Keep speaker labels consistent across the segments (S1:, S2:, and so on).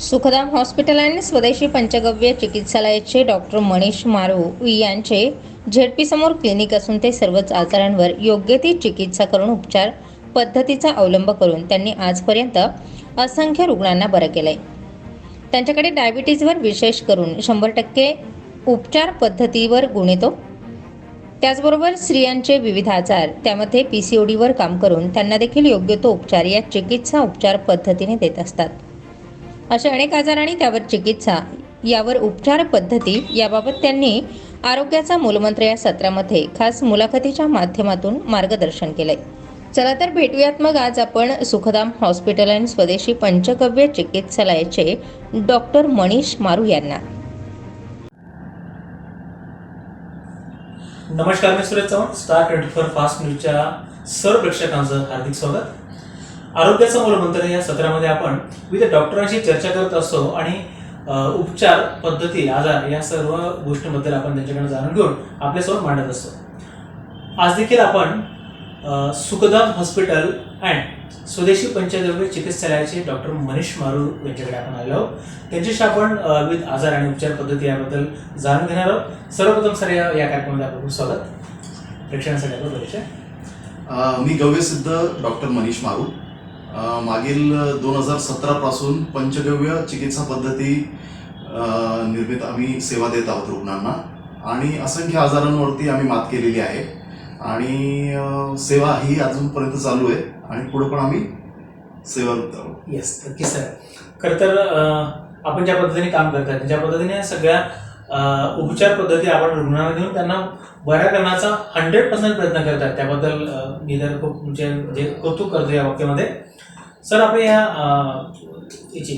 S1: सुखदाम hospital आणि स्वदेशी पंचगव्य चिकित्सालयाचे doctor Manish मारू यांचे झेडपीसमोर क्लिनिक असून ते सर्वच आजारांवर योग्य ती चिकित्सा करून उपचार पद्धतीचा अवलंब करून त्यांनी आजपर्यंत असंख्य रुग्णांना बरं केलंय. त्यांच्याकडे डायबिटीजवर विशेष करून शंभर टक्के उपचार पद्धतीवर गुण येतो. त्याचबरोबर स्त्रियांचे विविध आजार त्यामध्ये पी सी ओ डीवर काम करून त्यांना देखील योग्य तो उपचार या चिकित्सा उपचार पद्धतीने देत असतात. अशा अनेक आजार आणि त्यावर चिकित्सा यावर उपचार पद्धती याबाबत त्यांनी आरोग्याचा मूलमंत्र या सत्रामध्ये खास मुलाखतीच्या माध्यमातून मार्गदर्शन केलंय. चला तर भेटूयात मग आज आपण सुखदाम हॉस्पिटल आणि स्वदेशी पंचगव्य चिकित्सालयाचे डॉक्टर मनीष मारू यांना.
S2: नमस्कार मी Suresh Chavan star twenty four fast न्यूजच्या सर्व प्रेक्षकांचं हार्दिक स्वागत. आरोग्याचा मूलमंत्र या सत्रामध्ये आपण विविध डॉक्टरांशी चर्चा करत असतो आणि उपचार पद्धती आजार या सर्व गोष्टींबद्दल आपण त्यांच्याकडे जाणून घेऊन आपल्यासमोर मांडत असतो. आज देखील आपण सुखदाम हॉस्पिटल अँड स्वदेशी पंचद्रव्य चिकित्सालयाचे डॉक्टर मनीष मारू यांच्याकडे आपण आलो आहोत. त्यांच्याशी आपण विविध आजार आणि उपचार पद्धती याबद्दल जाणून घेणार आहोत. सर्वप्रथम सर या कार्यक्रमामध्ये आपलं खूप स्वागत. प्रेक्षकांसाठी आपलं परिचय.
S3: मी गव्यसिद्ध डॉक्टर मनीष मारू. मागील दोन हजार सतरापासून पंचगव्य चिकित्सा पद्धती निर्मित आम्ही सेवा देत आहोत रुग्णांना. आणि असंख्य आजारांवरती आम्ही मात केलेली आहे. आणि सेवा ही अजूनपर्यंत चालू आहे आणि पुढे पण आम्ही सेवा देत आहोत.
S2: येस नक्की सर खरं तर आपण ज्या पद्धतीने काम करतात ज्या पद्धतीने सगळ्या उपचार पद्धती आपण रुग्णांना देऊन त्यांना बऱ्या करण्याचा हंड्रेड पर्सेंट प्रयत्न करतात. त्याबद्दल मी तर खूप तुमचे म्हणजे कौतुक करतो या बाबतीमध्ये सर आपण या याची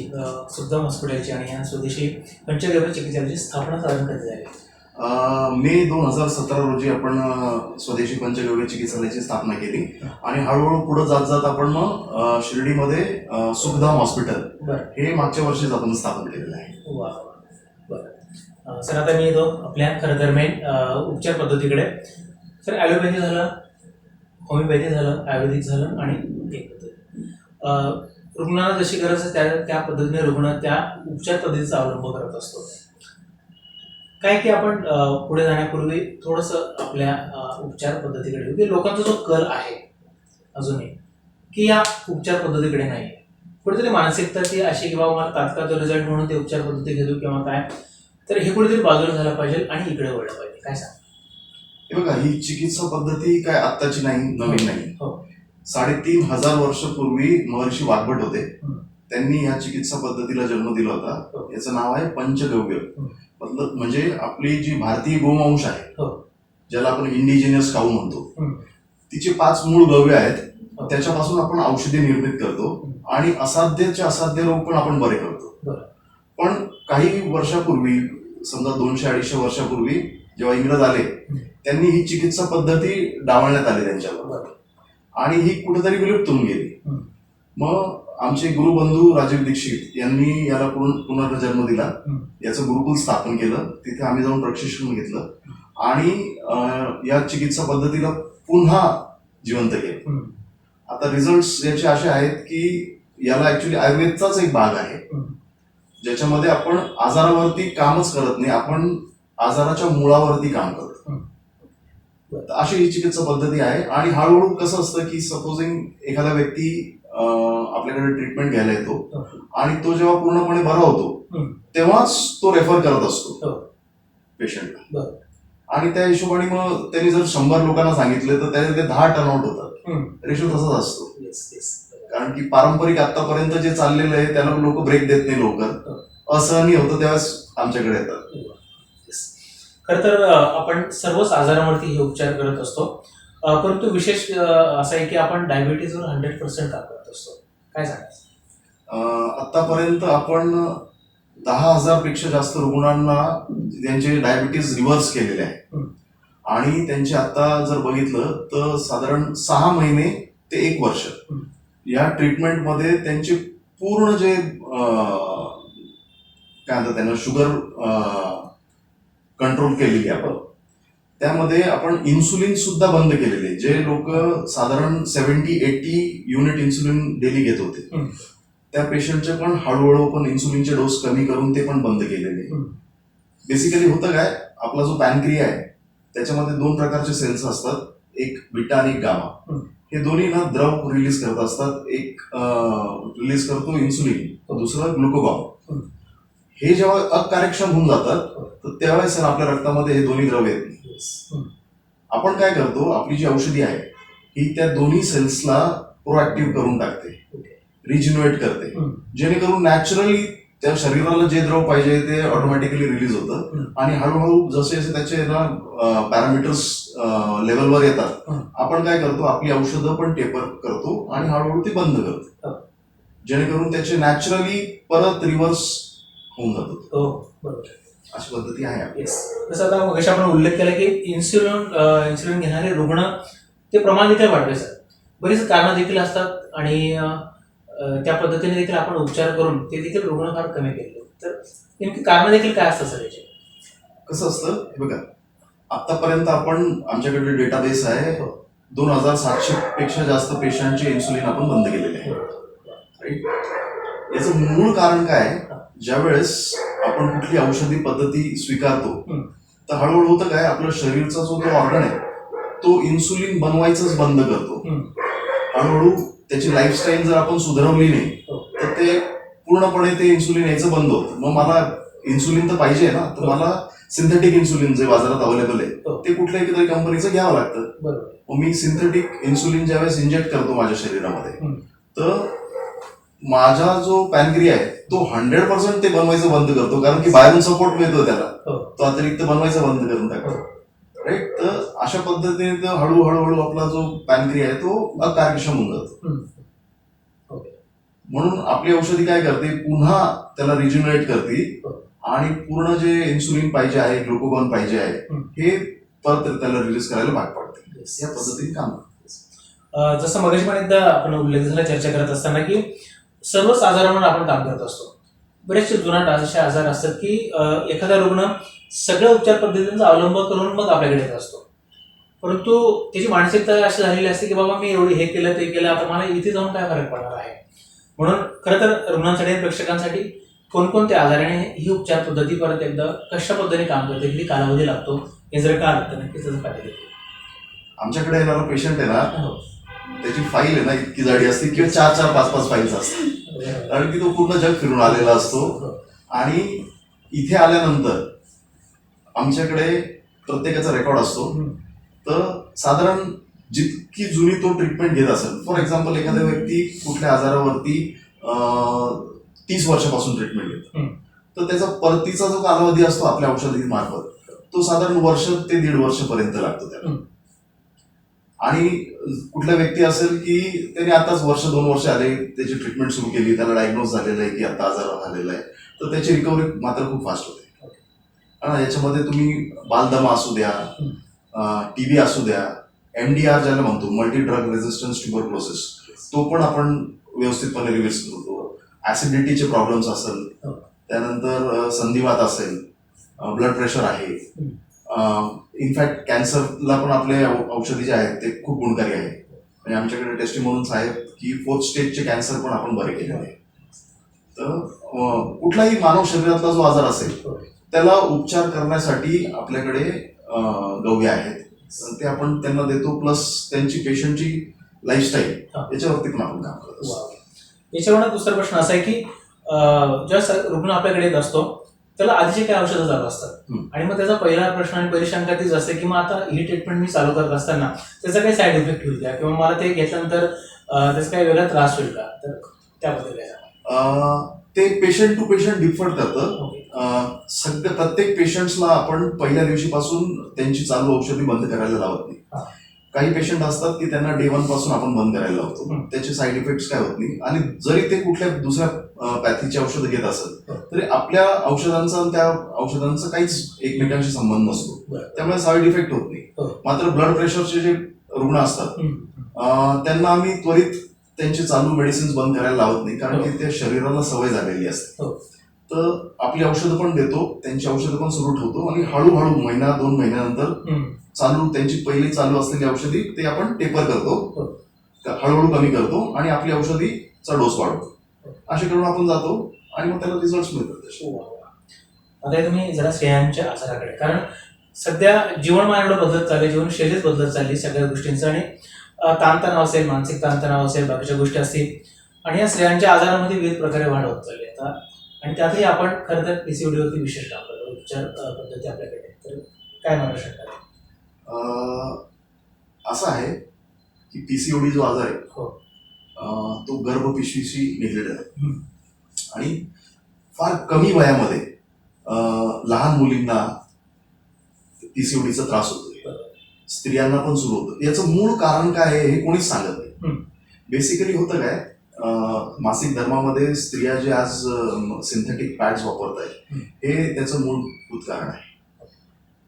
S2: सुखदाम हॉस्पिटलची आणि या स्वदेशी पंचगव्य चिकित्सालयाची स्थापना साधारण कधी झाली?
S3: मे दोन हजार सतरा रोजी आपण स्वदेशी पंचगव्य चिकित्सालयाची स्थापना केली. आणि हळूहळू पुढे जात जात आपण मग शिर्डीमध्ये सुखधाम हॉस्पिटल हे मागच्या वर्षीच आपण स्थापन केलेलं आहे.
S2: सर आता मी येतो आपल्या खरं तर मेन उपचार पद्धतीकडे. सर ॲलोपॅथी झालं होमिओपॅथी झालं आयुर्वेदिक झालं आणि एक पद्धती रुग्णाला जशी गरज आहे त्या त्या पद्धतीने रुग्ण त्या उपचार पद्धतीचा अवलंब करत असतो. काय की आपण पुढे जाण्यापूर्वी थोडंसं आपल्या उपचार पद्धतीकडे की लोकांचा जो कल आहे अजूनही की या उपचार पद्धतीकडे नाही. कुठेतरी मानसिकता ती अशी की बाबा मला तात्काळ रिझल्ट म्हणून ते उपचार पद्धती घेतो किंवा काय. तर हे कुठेतरी बाजूला झालं पाहिजे आणि इकडे वळलं पाहिजे काय सांग
S3: हे बघा ही चिकित्सा पद्धती काय आत्ताची नाही नवीन नाही
S2: हो.
S3: साडेतीन हजार वर्षापूर्वी महर्षी वाघभट होते
S2: हं.
S3: त्यांनी या चिकित्सा पद्धतीला जन्म दिला
S2: हो.
S3: होता याचं नाव आहे पंचगव्य
S2: हं.
S3: मतलब म्हणजे आपली जी भारतीय गोवंश आहे
S2: हो.
S3: ज्याला आपण इंडिजिनियस काऊ म्हणतो
S2: हं.
S3: तिचे पाच मूळ गव्य आहेत
S2: हो.
S3: त्याच्यापासून आपण औषधे निर्मित करतो
S2: हं.
S3: आणि असाध्यचे असाध्य रोग पण आपण बरे करतो
S2: बरं.
S3: पण काही वर्षापूर्वी समजा दोनशे अडीचशे वर्षापूर्वी जेव्हा इंग्रज आले त्यांनी ही चिकित्सा पद्धती डावलण्यात आली त्यांच्यावर. आणि ही कुठेतरी विलुप्त होऊन गेली. मग आमचे गुरुबंधू राजीव दीक्षित यांनी याला पुन- पुनर्जन्म दिला. याचं गुरुकुल स्थापन केलं तिथे आम्ही जाऊन प्रशिक्षण घेतलं आणि या चिकित्सा पद्धतीला पुन्हा जिवंत केलं. आता रिझल्ट याचे असे आहेत की याला ऍक्च्युली आयुर्वेदचाच एक भाग आहे. ज्याच्यामध्ये आपण आजारावरती कामच करत नाही आपण आजाराच्या मुळावरती काम करतो
S2: हं.
S3: अशी ही चिकित्सा पद्धती आहे आणि हळूहळू कसं असतं की सपोजिंग एखादा व्यक्ती आपल्याकडे ट्रीटमेंट घ्यायला येतो आणि तो जेव्हा पूर्णपणे बरा होतो
S2: हं.
S3: तेव्हाच तो रेफर करत असतो
S2: हो.
S3: पेशंटला
S2: बरं.
S3: आणि त्या हिशोबाने मग त्यांनी जर शंभर लोकांना सांगितलं तर त्याचे ते दहा टर्न आउट होतात
S2: हं.
S3: रेशो तसाच असतो. कारण की पारंपरिक आतापर्यंत जे चाललेलं आहे त्याला लोक ब्रेक देत नाही लवकर. असहनीय होतं त्यावेळेस आमच्याकडे येतात.
S2: खरं तर आपण सर्वच आजारांवरती हे उपचार करत असतो. परंतु विशेष असं आहे की आपण डायबिटीजवर हंड्रेड पर्सेंट काम करत असतो. काय सांगायचं?
S3: अं, आतापर्यंत आपण दहा हजारपेक्षा जास्त रुग्णांना त्यांचे डायबिटीज रिव्हर्स केलेले आहे. आणि त्यांचे आता जर बघितलं तर साधारण सहा महिने ते एक वर्ष. या ट्रीटमेंटमध्ये त्यांचे पूर्ण जे काय म्हणतात त्यांना शुगर कंट्रोल केलेली आपण त्यामध्ये आपण इन्सुलिन सुद्धा बंद केलेले. जे लोक साधारण seventy eighty unit insulin daily घेत होते. त्या पेशंटचे पण हळूहळू पण इन्सुलिनचे डोस कमी करून ते पण बंद केलेले. बेसिकली होतं काय आपला जो पॅनक्रिया आहे त्याच्यामध्ये दोन प्रकारचे सेल्स असतात एक बिटा आणि गामा. हे दोन्ही ना द्रव रिलीज करत असतात एक रिलीज करतो इन्सुलिन तर दुसरं ग्लुकोगॉन. हे जेव्हा अकार्यक्षम होऊन जातात तर त्यावेळेस आपल्या रक्तामध्ये हे दोन्ही द्रव येत नाही. आपण काय करतो आपली जी औषधी आहे ही त्या दोन्ही सेल्सला प्रोएक्टिव्ह करून टाकते
S2: ओके.
S3: रिजिन्युएट करते. जेणेकरून नॅचरली त्या शरीराला जे द्रव पाहिजे ते ऑटोमॅटिकली रिलीज होतं. आणि हळूहळू जसे जसे त्याचे ना पॅरामीटर्स लेवलवर येतात. आपण काय करतो आपली औषधं पण टेपर करतो आणि हळूहळू ती बंद करतो.
S2: हा.
S3: जेणेकरून त्याचे नॅचरली परत रिव्हर्स होऊन जातो.
S2: हो
S3: अशी पद्धती आहे
S2: जसं आता मग आपण उल्लेख केला की इन्सुलिन इन्सुलिन घेणारे रुग्ण ते प्रमाण देखील वाढवायचं बरीच कारणं देखील असतात आणि त्या पद्धतीने देखील आपण उपचार करून ते देखील रुग्ण फार कमी केले तर नेमकी कारणं देखील काय असतात सर याचे
S3: कसं असतं बघा आतापर्यंत आपण आमच्याकडे डेटाबेस आहे. दोन हजार सातशे पेक्षा जास्त पेशंटचे इन्सुलिन आपण बंद केलेले आहे याचं मूळ कारण काय आहे? ज्यावेळेस आपण कुठली औषधी पद्धती स्वीकारतो. तर हळूहळू होतं काय आपलं शरीरचा जो तो ऑर्गन आहे तो इन्सुलिन बनवायचंच बंद करतो. हळूहळू त्याची लाईफस्टाईल जर आपण सुधारवली नाही
S2: हो.
S3: तर ते पूर्णपणे ते इन्सुलिन यायचं बंद होतं मग मला इन्सुलिन तर पाहिजे ना तर
S2: हो.
S3: मला सिंथेटिक इन्सुलिन जे बाजारात अवेलेबल आहे
S2: हो.
S3: ते कुठल्याही तरी कंपनीचं घ्यावं लागतं मग मी सिंथेटिक इन्सुलिन ज्यावेळेस इंजेक्ट करतो माझ्या शरीरामध्ये. तर माझा जो पॅनक्रिया आहे तो हंड्रेड पर्सेंट ते बनवायचं बंद करतो कारण की बाहेरून सपोर्ट मिळतो त्याला तो अतिरिक्त बनवायचं बंद करून टाकतो राईट तर अशा पद्धतीने तो हळूहळू हळू आपला जो पॅनक्रिया आहे तो अकार्यक्षम होऊन जातो म्हणून आपली औषधी काय करते पुन्हा त्याला रिज्युनेट करते
S2: हो.
S3: आणि पूर्ण जे इन्सुलिन पाहिजे आहे ग्लुकोगॉन पाहिजे आहे. हे परत त्याला रिलीज करायला भाग पडते. या पद्धतीने काम करते.
S2: जसं मगाशी पण एकदा आपण उल्लेख झाला चर्चा करत असताना की सर्वच आजारांवर आपण काम करत असतो बरेचसे जुनाट असे आजार असतात की एखादा रुग्ण सगळ्या उपचार पद्धतींचा अवलंब करून मग आपल्याकडे येत असतो. परंतु त्याची मानसिकता अशी झालेली असते की बाबा मी एवढी हे केलं ते केलं आता मला इथे जाऊन काय फरक पडणार आहे? म्हणून खरं तर रुग्णांसाठी आणि प्रेक्षकांसाठी कोणकोणत्या आजाराने ही उपचार पद्धती परत एकदा कशा पद्धतीने काम करते किती कालावधी लागतो हे जर का लागतं नक्कीच त्याचं फायदा देते
S3: आमच्याकडे येणारा पेशंट आहे ना
S2: हो.
S3: त्याची फाईल आहे ना इतकी जाडी असते किंवा चार चार पाच पाच फाईल्स असतात. कारण की तो पूर्ण जग फिरून आलेला असतो. आणि इथे आल्यानंतर आमच्याकडे प्रत्येकाचा रेकॉर्ड असतो. तर साधारण जितकी जुनी तो ट्रीटमेंट घेत असेल फॉर एक्झाम्पल एखाद्या व्यक्ती कुठल्या आजारावरती तीस वर्षापासून ट्रीटमेंट घेतो. तर त्याचा परतीचा जो कालावधी असतो आपल्या औषधी मार्फत तो साधारण वर्ष ते दीड वर्षपर्यंत लागतो त्याला. आणि कुठला व्यक्ती असेल की त्याने आताच वर्ष दोन वर्ष आले त्याची ट्रीटमेंट सुरू केली त्याला डायग्नोज झालेलं आहे की आता आजार झालेला आहे तर त्याची रिकव्हरी मात्र खूप फास्ट होते. याच्यामध्ये तुम्ही बालदमा असू द्या टीबी असू द्या एमडीआर ज्याला म्हणतो मल्टी ड्रग रेजिस्टन्स ट्युबरक्लोसिस तो पण आपण व्यवस्थितपणे रिव्हर्स करतो. ऍसिडिटीचे प्रॉब्लेम्स असेल त्यानंतर संधिवात असेल ब्लड प्रेशर आहे इनफॅक्ट कॅन्सरला पण आपले औषधी जे आहेत ते खूप गुणकारी आहे म्हणजे आमच्याकडे टेस्टिमोन्स आहेत की फोर्थ स्टेजचे कॅन्सर पण आपण बरे केलेले आहे तर कुठलाही मानव शरीरातला जो आजार असेल. त्याला उपचार करण्यासाठी आपल्याकडे गव्य आहेत ते आपण त्यांना देतो प्लस त्यांची पेशंटची लाईफस्टाईल. याच्यावरती पण आपण काम करत.
S2: याच्यावर दुसरा प्रश्न असा आहे की जेव्हा रुग्ण आपल्याकडे येत असतो त्याला आधीचे काय औषधं चालू असतात. आणि मग त्याचा पहिला प्रश्न आणि पहिली शंका तीच असते की मग आता ही ट्रीटमेंट मी चालू करत असताना त्याचा काही साईड इफेक्ट होईल का? किंवा मला ते घेतल्यानंतर त्याचा काही वेगळा त्रास होईल का? तर त्याबद्दल काय
S3: ते पेशंट टू पेशंट डिफर करतं.
S2: ओके.
S3: अ, सगळं प्रत्येक पेशंट्सला आपण पहिल्या दिवशीपासून त्यांची चालू औषधी बंद करायला लावत नाही. काही पेशंट असतात की त्यांना डे वनपासून आपण बंद करायला लावतो. त्याचे साईड इफेक्ट्स काय होत नाही. आणि जरी ते कुठल्या दुसऱ्या पॅथीची औषधं घेत असेल
S2: हो.
S3: तरी आपल्या औषधांचा आणि त्या औषधांचा काहीच एकमेकांशी संबंध नसतो. त्यामुळे साईड इफेक्ट होत नाही
S2: हो.
S3: मात्र ब्लड प्रेशरचे जे रुग्ण असतात त्यांना आम्ही त्वरित त्यांचे चालू मेडिसिन्स बंद करायला लावत नाही कारण
S2: हो.
S3: की ते शरीराला सवय झालेली असते
S2: हो.
S3: तर आपली औषधं पण देतो त्यांची औषधं पण सुरू ठेवतो आणि हळूहळू महिना दोन महिन्यानंतर. चालू त्यांची पहिली चालू असलेली औषधी ते आपण टेपर करतो हळूहळू कमी करतो आणि आपली औषधीचा डोस वाढवतो असे करून आपण जातो आणि मग त्याला रिझल्ट मिळतात तसे.
S2: वा, वा. आता हे तुम्ही जरा स्त्रियांच्या आजाराकडे. कारण सध्या जीवनमान एवढं बदलत चालले जीवनशैलीच बदलत चालली सगळ्या गोष्टींचं. आणि ताणतणाव असेल मानसिक ताणतणाव असेल बाकीच्या गोष्टी असतील. आणि या स्त्रियांच्या आजारामध्ये विविध प्रकारे वाढ होत चालली आता आणि त्यातही आपण खरं तर पीसीओडीवरती विशेष काम करतो. उपचार पद्धती आपल्याकडे. तर काय म्हणू शकता?
S3: अं, असं आहे की पीसीओडी जो आजार आहे
S2: हो.
S3: तो गर्भपिशवीशी निगडीत आहे. आणि फार कमी वयामध्ये लहान मुलींना पीसीओडीचा त्रास होतो. स्त्रियांना पण सुरू होतं याचं मूळ कारण काय आहे हे कोणीच सांगत नाही. बेसिकली होतं काय मासिक धर्मामध्ये स्त्रिया जे आज सिंथेटिक पॅड्स वापरत आहेत. हे त्याचं मूलभूत कारण आहे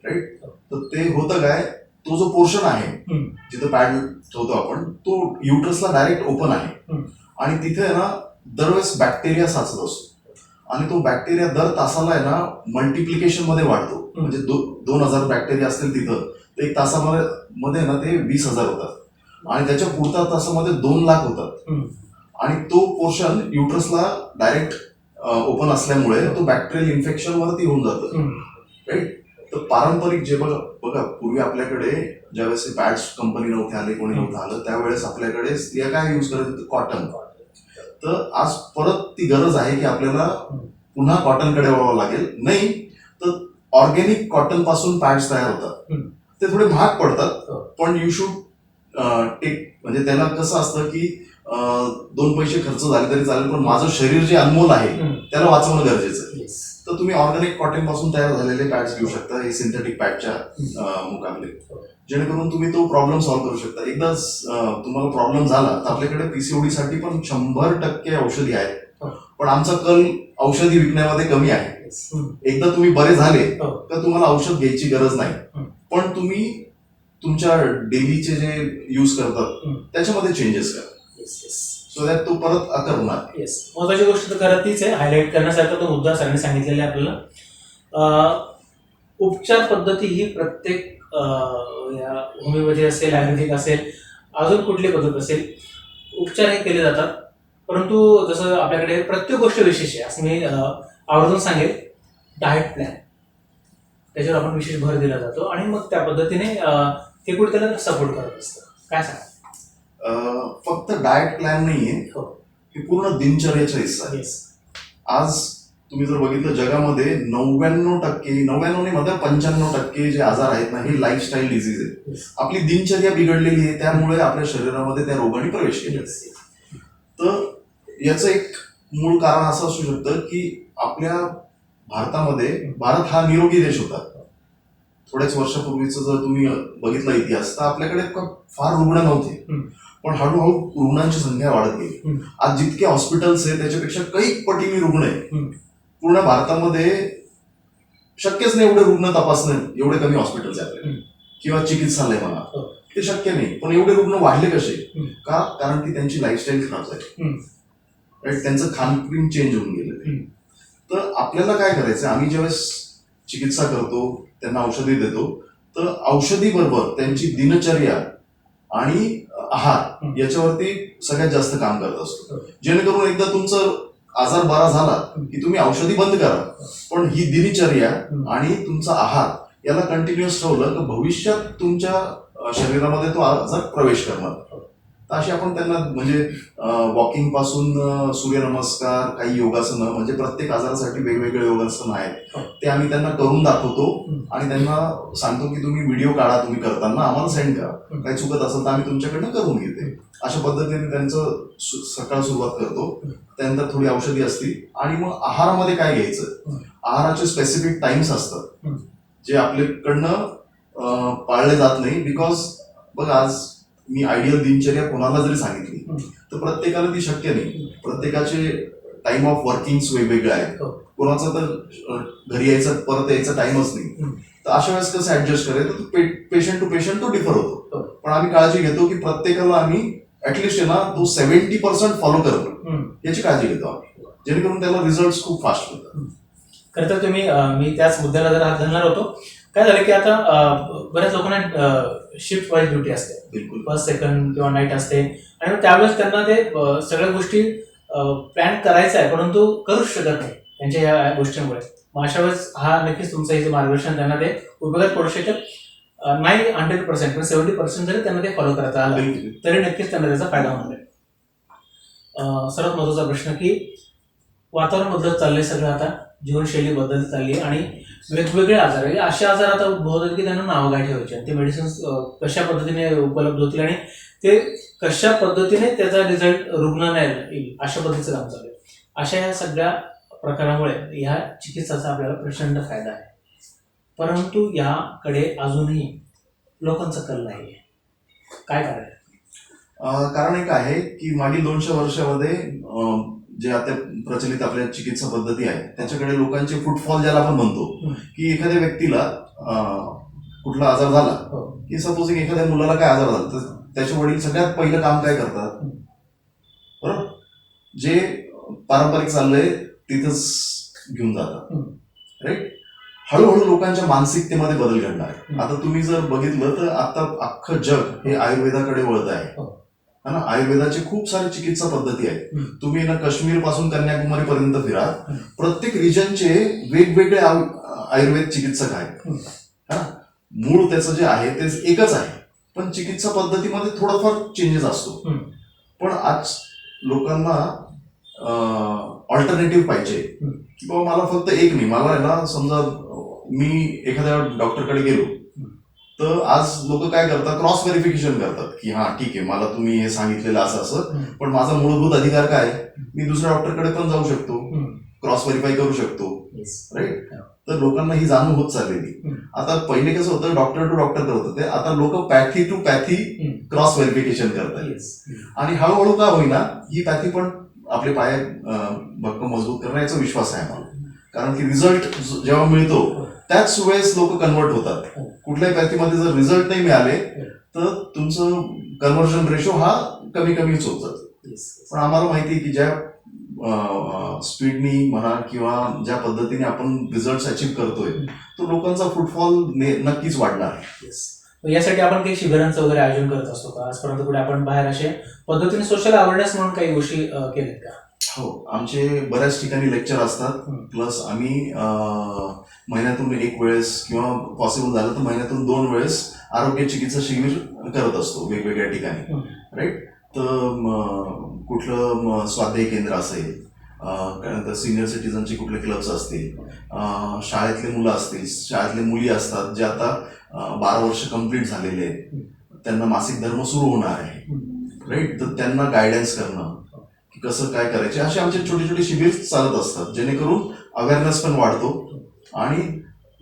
S3: राईट. तर ते होतं काय तो जो पोर्शन आहे. जिथं पॅड ठेवतो आपण तो युट्रसला डायरेक्ट ओपन आहे. आणि तिथे ना दरवेळेस बॅक्टेरिया साचत असतो. आणि तो बॅक्टेरिया दर तासाला आहे ना मल्टिप्लिकेशनमध्ये वाढतो. म्हणजे दो- दोन हजार बॅक्टेरिया असतील तिथं तर एक तासामध्ये मध्ये ना ते वीस हजार होतात. आणि त्याच्या पुढच्या तासामध्ये दोन लाख होतात. आणि तो पोर्शन युट्रसला डायरेक्ट ओपन असल्यामुळे तो बॅक्टेरियल इन्फेक्शन वरती होऊन जातं. राईट तर पारंपरिक जे बघा बघा पूर्वी आपल्याकडे ज्यावेळेस पॅड्स कंपनी नव्हते आले कोणी नव्हतं आलं त्यावेळेस आपल्याकडे स्त्रिया काय यूज करत होते कॉटन तर आज परत ती गरज आहे की आपल्याला पुन्हा कॉटनकडे वळावं लागेल नाही तर ऑर्गॅनिक कॉटनपासून पॅड्स तयार होतात. ते थोडे महाग पडतात
S2: हो.
S3: पण यू शुड टेक म्हणजे त्याला कसं असतं की दोन पैसे खर्च झाले तरी चालेल पण माझं शरीर जे अनमोल आहे. त्याला वाचवणं गरजेचं आहे. तर तुम्ही ऑर्गॅनिक कॉटनपासून तयार झालेले पॅड्स घेऊ शकता हे सिंथेटिक पॅडच्या मुकाबले. जेणेकरून तुम्ही तो प्रॉब्लेम सॉल्व्ह करू शकता एकदा तुम्हाला प्रॉब्लेम झाला तर आपल्याकडे पीसीओडी साठी पण शंभर टक्के औषधी आहेत
S2: हो.
S3: पण आमचा कल औषधी विकण्यामध्ये कमी आहे. एकदा तुम्ही बरे झाले
S2: हो.
S3: तर तुम्हाला औषध घ्यायची गरज नाही. पण तुम्ही तुमच्या डेलीचे जे यूज करतात. त्याच्यामध्ये चेंजेस करा सो दॅट तो परत अकर होणार.
S2: येस महत्वाची गोष्ट तर खरं तीच आहे. हायलाईट करण्यासारखा तो मुद्दा सरांनी सांगितलेला आहे आपल्याला. उपचार पद्धती ही प्रत्येक होमिओपॅथी असेल आयुर्वेदिक असेल अजून कुठली पद्धत असेल उपचार हे केले जातात. परंतु जसं आपल्याकडे प्रत्येक गोष्ट विशेष आहे असं मी आवर्जून सांगेल. डाएट प्लॅन त्याच्यावर आपण विशेष भर दिला जातो आणि मग त्या पद्धतीने ते कुठे त्याला सपोर्ट करत असतं. काय सांगा
S3: फक्त डाएट प्लॅन नाहीये.
S2: हो.
S3: हे पूर्ण दिनचर्याचा हिस्सा आहे. आज तुम्ही जर बघितलं जगामध्ये नव्याण्णव टक्के नव्याण्णव नाही म्हणता पंच्याण्णव टक्के जे आजार आहेत ना हे लाईफस्टाईल डिझीज आहे. आपली दिनचर्या बिघडलेली आहे त्यामुळे आपल्या शरीरामध्ये त्या रोगाने प्रवेश आहे. तर याचं एक मूळ कारण असं असू शकतं की आपल्या भारतामध्ये भारत हा निरोगी देश होता. थोड्याच वर्षापूर्वीच जर तुम्ही बघितलं इतिहास तर आपल्याकडे फार रुग्ण नव्हते. पण हळूहळू रुग्णांची संख्या वाढत गेली. आज जितके हॉस्पिटल्स आहे त्याच्यापेक्षा कैक पटीने रुग्ण आहे. पूर्ण भारतामध्ये शक्यच नाही एवढे रुग्ण तपासणं एवढे कमी हॉस्पिटल्स आहे आपल्याकडे
S2: हम्म.
S3: किंवा चिकित्सालय म्हणा
S2: हो.
S3: ते शक्य नाही पण एवढे रुग्ण वाढले कसे. का कारण की त्यांची लाईफस्टाईल खराब झाली त्यांचं खानपिन चेंज होऊन गेलं. तर आपल्याला काय करायचं आम्ही ज्यावेळेस चिकित्सा करतो त्यांना औषधी देतो तर औषधी बरोबर त्यांची दिनचर्या आणि आहार
S2: हम्म.
S3: याच्यावरती सगळ्यात जास्त काम करत असतो. जेणेकरून एकदा तुमचं आजार बरा झाला. की तुम्ही औषधी बंद करा पण ही दिनचर्या. आणि तुमचा आहार याला कंटिन्युअस ठेवलं तर भविष्यात तुमच्या शरीरामध्ये तो आजार प्रवेश करणार अशी आपण त्यांना म्हणजे वॉकिंगपासून सूर्यनमस्कार काही योगासनं म्हणजे प्रत्येक आजारासाठी वेगवेगळे योगासनं आहेत. ते आम्ही त्यांना करून दाखवतो. आणि त्यांना सांगतो की तुम्ही व्हिडिओ काढा तुम्ही करताना आम्हाला सेंड करा. काही चुकत असेल तर आम्ही तुमच्याकडनं करून घेते अशा पद्धतीने त्यांचं सकाळ सुरुवात करतो. त्यानंतर थोडी औषधी असतील आणि मग आहारामध्ये काय घ्यायचं. आहाराचे स्पेसिफिक टाइम्स असतात. जे आपल्याकडनं पाळले जात नाही बिकॉज बघा आज मी आयडियल दिनचर्या कोणाला जरी सांगितली. तर प्रत्येकाला ती शक्य नाही प्रत्येकाचे टाइम ऑफ वर्किंग वेगवेगळे आहेत
S2: हो.
S3: कोणाचा तर घरी यायचा परत यायचा टाइमच नाही. तर अशा वेळेस कसं ऍडजस्ट करायचं तर पेशंट टू पेशंट तो डिफर होतो
S2: हो.
S3: पण आम्ही काळजी घेतो की प्रत्येकाला आम्ही ऍटलिस्ट आहे ना तो सेव्हन्टी पर्सेंट फॉलो करतो. याची काळजी घेतो आम्ही जेणेकरून त्याला रिझल्ट खूप फास्ट मिळतात
S2: खरं तर तुम्ही मी त्याच मुद्द्याला जरा हात घालणार होतो काय झालं की आता बऱ्याच लोकांना शिफ्ट वाईज ड्युटी असते.
S3: बिलकुल.
S2: फर्स्ट सेकंड किंवा नाईट असते. आणि त्यावेळेस त्यांना ते सगळ्या गोष्टी प्लॅन करायचा आहे परंतु करूच शकत नाही त्यांच्या या गोष्टींमुळे. मग अशा वेळेस हा नक्कीच तुमचं हे जे मार्गदर्शन त्यांना ते उपयोगात पडू शकेल अं, नाही हंड्रेड पर्सेंट पण सेव्हन्टी पर्सेंट जरी त्यांना ते फॉलो करता आलं. तरी नक्कीच त्यांना त्याचा फायदा होणार आहे. सर्वात महत्त्वाचा प्रश्न की वातावरण बदलत चाललंय सगळं आता. जीवनशैली बदलत चालली आणि म्हणजे वेगवेगळे आजार आहे असे आजार आता उद्भवतात की त्यांना नावं काय ठेवायचे ते मेडिसिन्स कशा पद्धतीने उपलब्ध होतील आणि ते कशा पद्धतीने त्याचा रिझल्ट रुग्णालयाला येईल अशा पद्धतीचं काम चालू आहे. अशा या सगळ्या प्रकारामुळे ह्या चिकित्साचा आपल्याला प्रचंड फायदा आहे. परंतु याकडे अजूनही लोकांचा कल नाही आहे. काय कारण
S3: कारण एक आहे की मागील दोनशे वर्षामध्ये जे आता प्रचलित आपल्या चिकित्सा पद्धती आहे त्याच्याकडे लोकांचे फुटफॉल ज्याला आपण म्हणतो. की एखाद्या व्यक्तीला कुठला आजार झाला
S2: हो
S3: की सपोजिंग एखाद्या मुलाला काय आजार झाला तर त्याचे वडील सगळ्यात पहिलं काम काय करतात. बरोबर जे पारंपरिक चाललंय तिथंच घेऊन जातात. राईट हळूहळू लोकांच्या मानसिकतेमध्ये बदल घडणार आहे. आता तुम्ही जर बघितलं तर आता अख्खं जग हे आयुर्वेदाकडे वळत आहे.
S2: है
S3: ना? आयुर्वेदाचे खूप सारे चिकित्सा पद्धती आहेत. तुम्ही ना काश्मीरपासून कन्याकुमारी पर्यंत फिरा. प्रत्येक रिजनचे वेगवेगळे आयु- आयुर्वेद चिकित्सक आहेत. मूळ त्याचं जे आहे ते एकच आहे. पण चिकित्सा पद्धतीमध्ये थोडाफार चेंजेस असतो. पण आज लोकांना ऑल्टरनेटिव्ह पाहिजे. की बाबा मला फक्त एक नाही. मला आहे ना समजा मी एखाद्या डॉक्टरकडे गेलो. तर आज लोक काय करतात क्रॉस व्हेरिफिकेशन करतात की हा ठीक आहे मला तुम्ही हे सांगितलेलं असं असं
S2: हं.
S3: पण माझा मूलभूत अधिकार काय? मी दुसऱ्या डॉक्टरकडे पण जाऊ शकतो
S2: हं.
S3: क्रॉस व्हेरीफाय करू शकतो. राईट तर लोकांना ही जाणीव होत चाललेली
S2: हं.
S3: आता पहिले कसं होतं डॉक्टर टू डॉक्टर करत होते आता लोक पॅथी टू पॅथी
S2: हं.
S3: क्रॉस व्हेरिफिकेशन करतात. आणि हळूहळू का होईना ही पॅथी पण आपले पाय अं, भक्कम मजबूत करण्याचा विश्वास आहे आम्हाला कारण की रिझल्ट जेव्हा मिळतो त्याच वेळेस लोक कन्वर्ट होतात.
S2: हो.
S3: कुठल्याही पॅथीमध्ये जर रिझल्ट नाही मिळाले तर तुमचं कन्व्हर्जन रेशो हा कमी कमीच होत जातो. पण आम्हाला माहिती आहे की ज्या स्पीडनी म्हणा किंवा ज्या पद्धतीने आपण रिझल्ट अचीव्ह करतोय तो लोकांचा फुटफॉल नक्कीच वाढणार. आहे
S2: यासाठी आपण काही शिबिरांचं वगैरे आयोजन करत असतो का? आजपर्यंत पुढे आपण बाहेर असे पद्धतीने सोशल अवेअरनेस म्हणून काही गोष्टी केल्यात का?
S3: हो आमचे बऱ्याच ठिकाणी लेक्चर असतात. प्लस आम्ही महिन्यातून एक वेळेस किंवा पॉसिबल झालं तर महिन्यातून दोन वेळेस आरोग्य चिकित्सा शिबिर करत असतो वेगवेगळ्या ठिकाणी. राईट तर कुठलं स्वाध्याय केंद्र असेल त्यानंतर सिनियर सिटीजनचे कुठले क्लब्स असतील शाळेतले मुलं असतील शाळेतले मुली असतात जे आता बारा वर्ष कंप्लीट झालेले आहेत. त्यांना मासिक धर्म सुरू होणार आहे. राईट तर त्यांना गायडन्स करणं कसं काय करायचे असे आमचे छोटे छोटे शिबिर चालत असतात जेणेकरून अवेअरनेस पण वाढतो आणि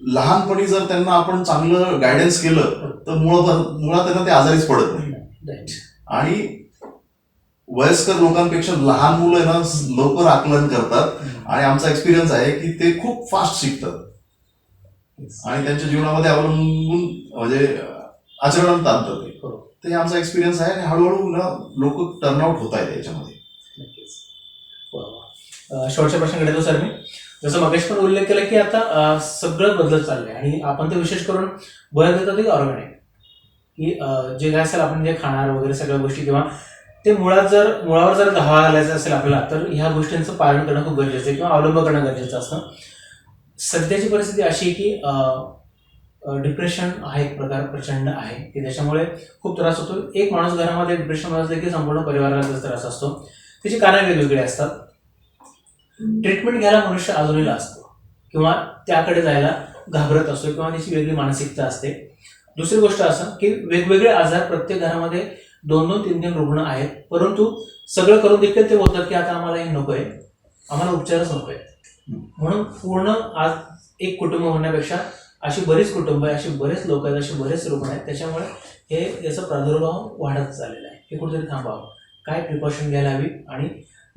S3: लहानपणी जर त्यांना आपण चांगलं गायडन्स केलं तर मुळात मुळात त्यांना ते आजारीच पडत नाही. आणि वयस्कर लोकांपेक्षा लहान मुलं ना लवकर आकलन करतात आणि आमचा एक्सपिरियन्स आहे की ते खूप फास्ट शिकतात. आणि त्यांच्या जीवनामध्ये अवलंबून म्हणजे आचरणात आणतात ते
S2: हो.
S3: हे आमचा एक्सपिरियन्स आहे आणि हळूहळू ना लोक टर्नआउट होत आहेत याच्यामध्ये
S2: शेवटच्या प्रश्नाकडे येतो सर मी. जसं मगेश पण उल्लेख केला की आता सगळं बदलत चाललंय. आणि आपण ते विशेष करून भर देतो ते ऑर्गॅनिक. की जे काय असेल आपण जे खाणार वगैरे सगळ्या गोष्टी किंवा ते मुळात जर मुळावर जर गव्हा घालायचं असेल आपल्याला तर ह्या गोष्टींचं पालन करणं खूप गरजेचं आहे किंवा अवलंब करणं गरजेचं असतं. सध्याची परिस्थिती अशी आहे की डिप्रेशन हा एक प्रकार प्रचंड आहे. की त्याच्यामुळे खूप त्रास होतो. एक माणूस घरामध्ये डिप्रेशनमध्ये असले की संपूर्ण परिवाराला त्रास असतो. त्याची कारणं वेगवेगळी असतात. ट्रीटमेंट घ्यायला मनुष्य अजूनही असतो. किंवा त्याकडे जायला घाबरत असतो किंवा त्याची वेगळी मानसिकता असते. दुसरी गोष्ट असं की वेगवेगळे आजार प्रत्येक घरामध्ये दोन दोन तीन तीन रुग्ण आहेत. परंतु सगळं करून देखील ते बोलतात की आता आम्हाला हे नको आहे आम्हाला उपचारच नको आहे म्हणून पूर्ण आज एक कुटुंब म्हणण्यापेक्षा अशी बरीच कुटुंब आहे अशी बरेच लोक आहेत असे बरेच रुग्ण आहेत. त्याच्यामुळे हे याचा प्रादुर्भाव वाढत चाललेला आहे. हे कुठेतरी थांबावं. काय प्रिकॉशन घ्यायला हवी आणि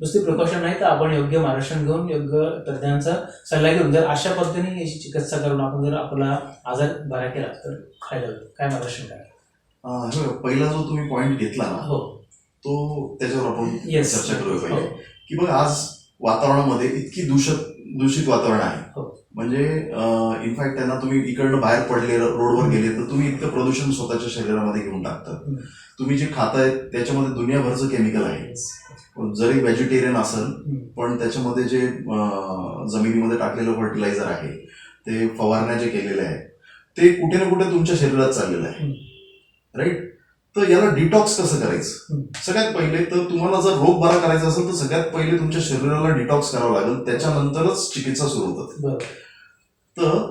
S2: नुसती प्रिकॉशन नाही तर आपण योग्य मार्गदर्शन घेऊन योग्य तज्ज्ञांचा सल्ला घेऊन जर अशा पद्धतीने याची चिकित्सा करून आपण जर आपला आजार बरा केला तर फायदा होईल काय मार्गदर्शन
S3: हे बघा, पहिला जो तुम्ही पॉइंट घेतला ना
S2: हो
S3: तो त्याच्यावर आपण. चर्चा करूया
S2: हो.
S3: पहिले की बघ आज वातावरणामध्ये इतकी दूषित दूषित वातावरण आहे
S2: हो.
S3: म्हणजे इनफॅक्ट त्यांना तुम्ही इकडनं बाहेर पडले रोडवर गेले तर तुम्ही इतकं प्रदूषण स्वतःच्या शरीरामध्ये घेऊन टाकतात. तुम्ही जे खाताय त्याच्यामध्ये दुनियाभरचं केमिकल आहे जरी व्हेजिटेरियन असेल. पण त्याच्यामध्ये जे जमिनीमध्ये टाकलेलं फर्टिलायझर आहे ते फवारण्या जे केलेले आहे ते कुठे ना कुठे तुमच्या शरीरात चाललेलं आहे राईट तर याला डिटॉक्स कसं करायचं. सगळ्यात पहिले तर तुम्हाला जर रोग बरा करायचा असेल तर सगळ्यात पहिले तुमच्या शरीराला डिटॉक्स करावं लागेल त्याच्यानंतरच चिकित्सा सुरू होतात तर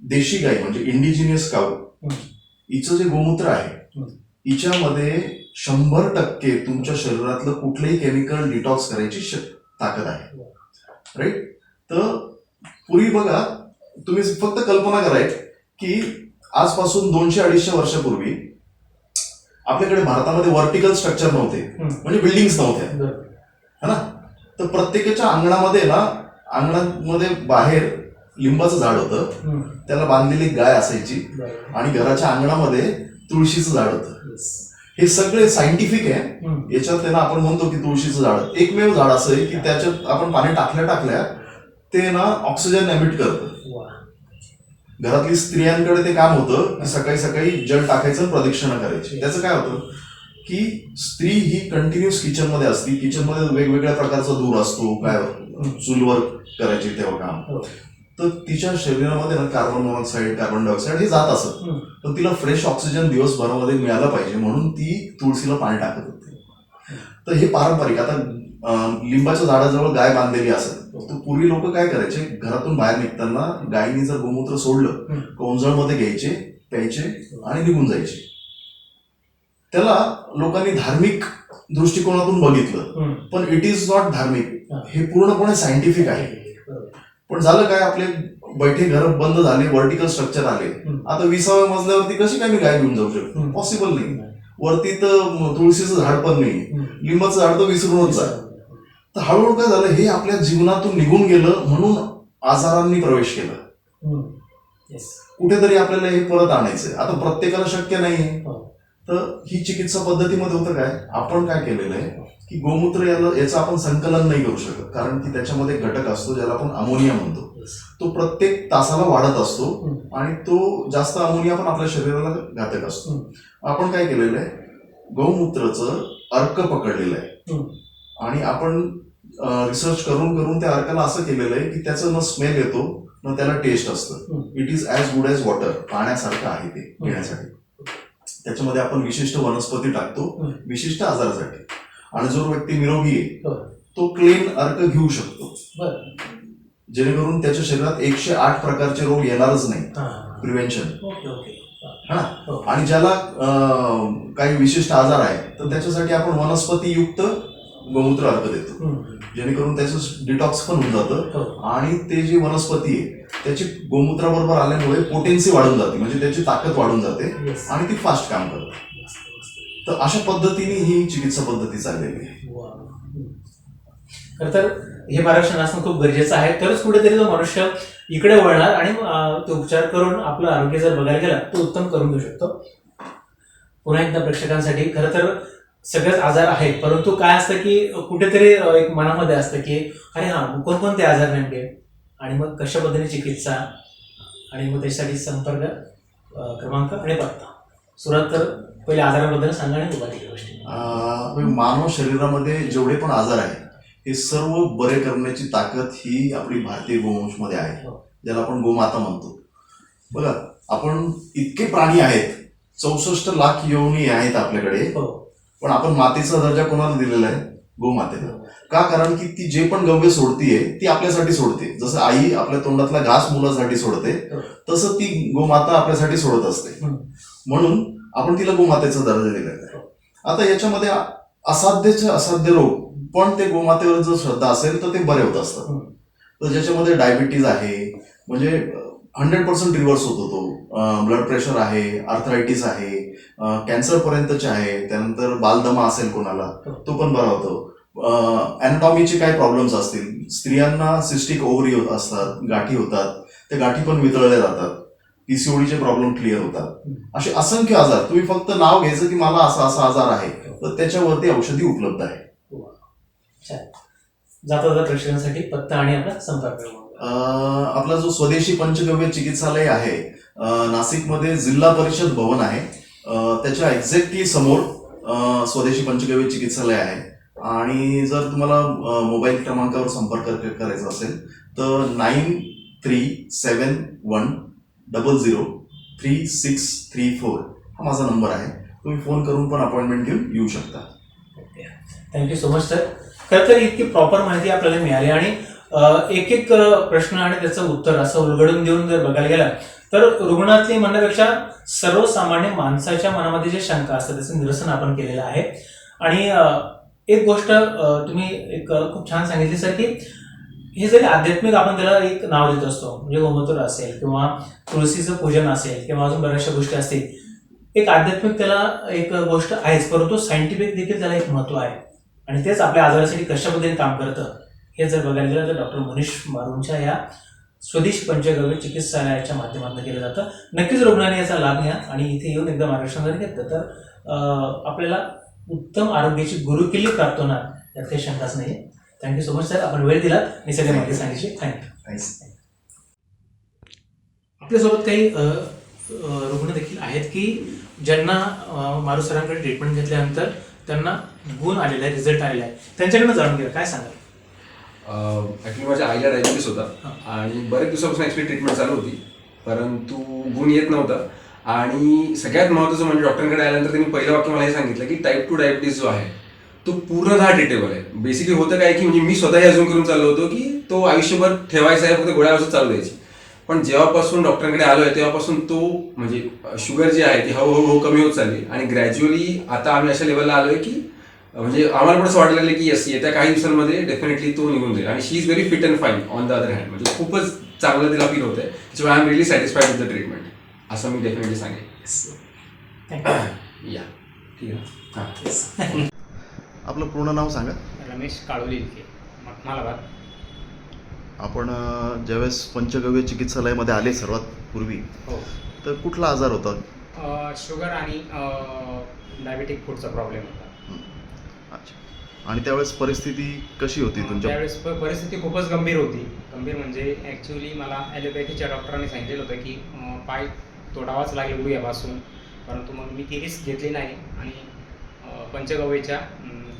S3: देशी गाय म्हणजे इंडिजिनियस काऊ. हिचं जे गोमूत्र आहे. हिच्यामध्ये शंभर टक्के तुमच्या शरीरातलं कुठलंही केमिकल डिटॉक्स करायची ताकद आहे. राईट तर पूर्वी बघा तुम्ही फक्त कल्पना कराय की आजपासून दोनशे अडीचशे वर्षापूर्वी आपल्याकडे भारतामध्ये वर्टिकल स्ट्रक्चर नव्हते. म्हणजे बिल्डिंग्स नव्हत्या. है ना? तर प्रत्येकाच्या अंगणामध्ये ना अंगणामध्ये बाहेर लिंबाचं झाड होतं. त्याला बांधलेली गाय असायची. आणि घराच्या अंगणामध्ये तुळशीचं झाड होतं. हे सगळे सायंटिफिक आहे. याच्यात ना आपण म्हणतो की तुळशीचं झाड. एकमेव झाड असं आहे की त्याच्यात आपण पाणी टाकल्या टाकल्या ते ना ऑक्सिजन एमिट करतं. घरातली स्त्रियांकडे ते काम होतं की सकाळी सकाळी जल टाकायचं प्रदक्षिणा करायची. त्याचं काय होतं की स्त्री ही कंटिन्युअस किचनमध्ये असते. किचनमध्ये वेगवेगळ्या प्रकारचा धूर असतो काय चुलवर करायची तेव्हा काम.
S2: हो.
S3: तर तिच्या शरीरामध्ये ना कार्बन मोनॉक्साईड कार्बन डायऑक्साईड हे जात असत. पण तिला फ्रेश ऑक्सिजन दिवसभरामध्ये मिळालं पाहिजे म्हणून ती तुळशीला पाणी टाकत होती तर हे पारंपरिक आता लिंबाच्या झाडाजवळ गाय बांधलेली असेल तर पूर्वी लोक काय करायचे घरातून बाहेर निघताना गायीने जर गोमूत्र सोडलं. कोंजळमध्ये घ्यायचे प्यायचे आणि निघून जायचे त्याला लोकांनी धार्मिक दृष्टिकोनातून बघितलं. पण इट इज नॉट धार्मिक
S2: हा.
S3: हे पूर्णपणे सायंटिफिक आहे. पण झालं काय आपले बैठे घर बंद झाले वर्टिकल स्ट्रक्चर आले. आता विसाव्या मजल्यावरती कशी काय मी गाय घेऊन जाऊ शकतो. पॉसिबल नाही. वरती तर तुळशीचं झाड पण नाही. लिंबाचं झाड तर विसरूनच जा. तर हळूहळू काय झालं हे आपल्या जीवनातून निघून गेलं म्हणून आजारांनी प्रवेश केला. कुठेतरी आपल्याला हे परत आणायचंय. आता प्रत्येकाला शक्य नाही
S2: हो.
S3: तर ही चिकित्सा पद्धतीमध्ये होतं काय आपण काय केलेलं आहे? की गोमूत्र याला याचं आपण संकलन नाही करू शकत. कारण की त्याच्यामध्ये घटक असतो ज्याला आपण अमोनिया म्हणतो. तो प्रत्येक तासाला वाढत असतो. आणि तो जास्त अमोनिया पण आपल्या शरीराला घातक असतो. आपण काय केलेलं आहे? गौमूत्राचं अर्क पकडलेलं आहे. आणि आपण रिसर्च करून करून त्या अर्काला असं केलेलं आहे की त्याचं न स्मेल येतो न त्याला टेस्ट असतं. It is as good as water पाण्यासारखं आहे ते पिण्यासाठी. त्याच्यामध्ये आपण विशिष्ट वनस्पती टाकतो. विशिष्ट आजारासाठी. आणि जो व्यक्ती निरोगी आहे
S2: हो.
S3: तो क्लेन अर्क घेऊ शकतो. जेणेकरून त्याच्या शरीरात एकशे आठ प्रकारचे रोग येणारच नाही. प्रिव्हेन्शन हा. आणि ज्याला काही विशिष्ट आजार आहे तर त्याच्यासाठी आपण वनस्पतीयुक्त गोमूत्र अर्क देतो. जेणेकरून त्याचं डिटॉक्स पण होऊन जातं
S2: हो.
S3: आणि ते जी वनस्पती आहे त्याची गोमूत्राबरोबर आल्यामुळे पोटेन्सी वाढून जाते म्हणजे त्याची ताकद वाढून जाते. आणि ती फास्ट काम करते. तर अशा पद्धतीने ही चिकित्सा पद्धती चाललेली आहे.
S2: वा. तर हे मार्गदर्शन असणं खूप गरजेचं आहे. तरच कुठेतरी तो मनुष्य इकडे वळणार आणि तो उपचार करून आपलं आरोग्य जर बघायला गेला तो उत्तम करून घेऊ शकतो. पुन्हा एकदा प्रेक्षकांसाठी खरं तर सगळेच आजार आहेत परंतु काय असतं की कुठेतरी एक मनामध्ये असतं की अरे हा कोणकोणते आजार नेमके? आणि मग कशा पद्धतीने चिकित्सा? आणि मग त्याच्यासाठी संपर्क क्रमांक आणि पत्ता. सुरुवात तर पहिले आजाराबद्दल सांगा आणि उभा केली गोष्टी.
S3: अं, मानव शरीरामध्ये जेवढे पण आजार आहेत हे सर्व बरे करण्याची ताकद ही आपली भारतीय गोवंशमध्ये आहे
S2: हो.
S3: ज्याला आपण गोमाता म्हणतो. बघा आपण इतके प्राणी आहेत चौसष्ट लाख योनी आहेत आपल्याकडे
S2: हो.
S3: पण आपण मातेचा दर्जा कोणाला दिलेला आहे? गोमातेला. का? कारण की ती जे पण गव्य सोडतीये ती आपल्यासाठी सोडते. जसं आई आपल्या तोंडातला घास मुलासाठी सोडते
S2: हो.
S3: तसं ती गोमाता आपल्यासाठी सोडत असते. म्हणून आपण तिला गोमातेचा दर्जा दिलेला आहे. आता याच्यामध्ये असाध्यचे असाध्य रोग पण ते गोमातेवर जर श्रद्धा असेल तर ते बरे होत असतात. तर ज्याच्यामध्ये डायबिटीज आहे म्हणजे हंड्रेड पर्सेंट रिव्हर्स होतो तो. ब्लड प्रेशर आहे आर्थरायटिस आहे कॅन्सर पर्यंतचे आहे त्यानंतर बालदमा असेल कोणाला तो पण बरा होतो. अॅनाटॉमीचे काय प्रॉब्लेम्स असतील? स्त्रियांना सिस्टिक ओव्हरी असतात गाठी होतात त्या गाठी पण वितळल्या जातात. पीसीओडीचे प्रॉब्लेम क्लिअर होतात. असे असंख्य आजार तुम्ही फक्त नाव घ्यायचं की मला असा असा आजार आहे तर त्याच्यावरती औषधी उपलब्ध आहे.
S2: जाता जाता प्रेक्षकांसाठी पत्ता आणि आपला संपर्क
S3: आपला जो स्वदेशी पंचगव्य चिकित्सालय आहे नाशिकमध्ये जिल्हा परिषद भवन आहे. त्याच्या एक्झॅक्टली समोर स्वदेशी पंचगव्य चिकित्सालय आहे. आणि जर तुम्हाला मोबाईल क्रमांकावर संपर्क करायचा असेल तर nine three seven one double zero three six three four हा माझा नंबर आहे. तुम्ही फोन करून पण अपॉइंटमेंट घेऊन येऊ शकता.
S2: थँक्यू सो मच सर खरं तर इतकी प्रॉपर माहिती आपल्याला मिळाली आणि एक एक प्रश्न आणि त्याचं उत्तर असं उलगडून देऊन जर बघायला गेलं तर रुग्णातली म्हणण्यापेक्षा सर्वसामान्य माणसाच्या मनामध्ये जे शंका असतात त्याचं निरसन आपण केलेलं आहे. आणि एक गोष्ट तुम्ही एक खूप छान सांगितली सर की हे जरी आध्यात्मिक आपण त्याला एक नाव देत असतो म्हणजे गोमूत्र असेल किंवा तुळशीचं पूजन असेल किंवा अजून बऱ्याचशा गोष्टी असतील एक आध्यात्मिक त्याला एक गोष्ट आहेच परंतु सायंटिफिक देखील त्याला एक महत्त्व आहे. आणि तेच आपल्या आजारासाठी कशा पद्धतीने काम करतं हे जर बघायला गेलं तर डॉक्टर मनीष मारूंच्या या स्वदेश पंचगव्य चिकित्सालयाच्या माध्यमातून केलं जातं. नक्कीच रुग्णाने याचा लाभ घ्या आणि इथे येऊन एकदा मार्गदर्शन जरी घेतलं तर आपल्याला उत्तम आरोग्याची गुरुकिल्ली प्राप्त होणार यात काही शंकाच नाही थँक्यू सो मच सर आपण वेळ दिला आणि सगळी माहिती सांगितली. थँक्यू आपल्यासोबत काही रुग्ण देखील आहेत की ज्यांना मारू सरांकडे ट्रीटमेंट घेतल्यानंतर त्यांना गुण आलेला आहे रिझल्ट आलेला आहे. त्यांच्याकडनं जाणून घ्या. काय सांगाल?
S4: ॲक्च्युली माझ्या आईला डायबिटीस होता आणि बरेच दिवसापासून ॲक्च्युली ट्रीटमेंट चालू होती. परंतु गुण येत नव्हता. आणि सगळ्यात महत्त्वाचं म्हणजे डॉक्टरांकडे आल्यानंतर त्यांनी पहिलं वाक्य मला हे सांगितलं की टाईप टू डायबिटीस जो आहे तो पूर्णतः ट्रीटेबल आहे. बेसिकली होतं काय की म्हणजे मी स्वतःही अजून करून चाललो होतो की तो आयुष्यभर ठेवायचा आहे फक्त गोळ्या औषध चालू द्यायची. पण जेव्हापासून डॉक्टरांकडे आलो आहे तेव्हापासून तो म्हणजे शुगर जी आहे ती हळूहळू कमी होत चालली आणि ग्रॅज्युअली आता आम्ही अशा लेवलला आलो आहे की म्हणजे आम्हाला पण असं वाटलं लागलं की येस येत्या काही दिवसांमध्ये डेफिनेटली तो निघून जाईल. आणि she is very fit and fine on the other hand म्हणजे खूपच चांगलं तिला फील होतंय. त्याच्यामुळे I am really satisfied with the treatment असं मी डेफिनेटली सांगेन. या ठीक आहे हां.
S3: आपलं पूर्ण नाव सांगा.
S5: रमेश काळोलिलके मखमालाबाद
S3: आपण ज्यावेळेस पंचगव्य चिकित्सालयामध्ये आले सर्वात पूर्वी
S5: हो.
S3: तर कुठला आजार होता?
S5: शुगर आणि डायबेटिक फूडचा प्रॉब्लेम होता.
S3: अच्छा. आणि त्यावेळेस परिस्थिती कशी होती तुमच्या?
S5: त्यावेळेस परिस्थिती खूपच गंभीर होती. गंभीर म्हणजे ॲक्च्युली मला ॲलोपॅथीच्या डॉक्टरांनी सांगितलेलं होतं की पाय तोडावाच लागेल गुडघ्यापासून परंतु मग मी ती रिस्क घेतली नाही आणि पंचगव्यच्या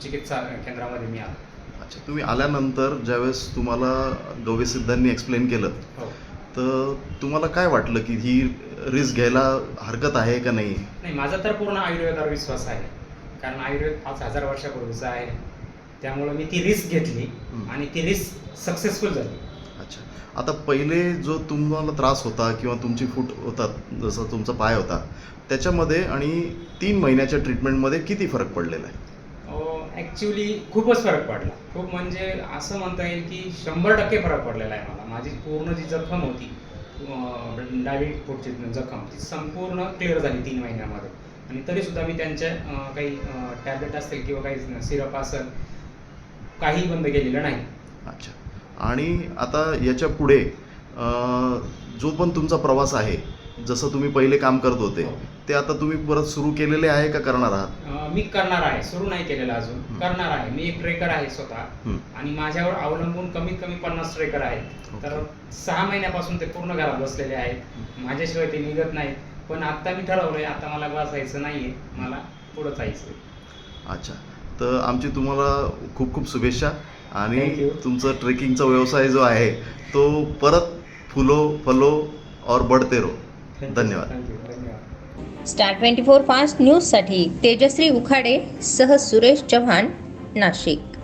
S5: चिकित्सा केंद्रामध्ये मी आलो.
S3: अच्छा तुम्ही आल्यानंतर ज्यावेळेस तुम्हाला गव्यसिद्धांनी एक्सप्लेन केलं
S5: हो.
S3: तर तुम्हाला काय वाटलं की ही रिस्क घ्यायला हरकत आहे का नाही?
S5: नाही माझा तर पूर्ण आयुर्वेदावर विश्वास आहे. कारण आयुर्वेद पाच हजार वर्षापूर्वीचा आहे. त्यामुळं मी ती रिस्क घेतली
S3: हं.
S5: आणि ती रिस्क सक्सेसफुल झाली.
S3: अच्छा. आता पहिले जो तुम्हाला त्रास होता किंवा तुमची फूट होतात जसं तुमचा पाय होता त्याच्यामध्ये आणि तीन महिन्याच्या ट्रीटमेंटमध्ये किती फरक पडलेला आहे?
S5: ॲक्च्युली खूपच फरक पडला. खूप म्हणजे असं म्हणता येईल की शंभर टक्के फरक पडलेला आहे मला. माझी पूर्ण जी जखम होती डायबिट फूटची जखम ती संपूर्ण क्लिअर झाली तीन महिन्यामध्ये. आणि तरीसुद्धा मी त्यांच्या काही टॅबलेट असतील किंवा काही सिरप असेल काही बंद केलेलं नाही.
S3: अच्छा. आणि आता याच्यापुढे जो पण तुमचा प्रवास आहे जसं तुम्ही पहिले काम करत होते
S5: हो.
S3: ते आता तुम्ही परत सुरू केलेले आहे का करणार आहात?
S5: अं, मी करणार आहे. सुरू नाही केलेलं अजून.
S3: हं.
S5: करणार आहे. मी एक ट्रेकर आहे स्वतः.
S3: हं.
S5: आणि माझ्यावर अवलंबून कमीत कमी पन्नास ट्रेकर आहेत. तर सहा महिन्यापासून ते पूर्ण घरात बसलेले आहेत. माझ्याशिवाय ते निघत नाहीत. पण आता मी ठरवलंय. आता मला बसायचं नाहीये. मला पुढं जायचं
S3: अच्छा. तर आमची तुम्हाला खूप खूप शुभेच्छा. आणि
S5: you.
S3: तुमचं ट्रेकिंगचा व्यवसाय जो आहे तो परत फुलो फलो और बढते रो धन्यवाद.
S5: थँक्यू धन्यवाद
S1: स्टार ट्वेंटी फोर फास्ट न्यूजसाठी तेजश्री उखाडे सह सुरेश चव्हाण नाशिक.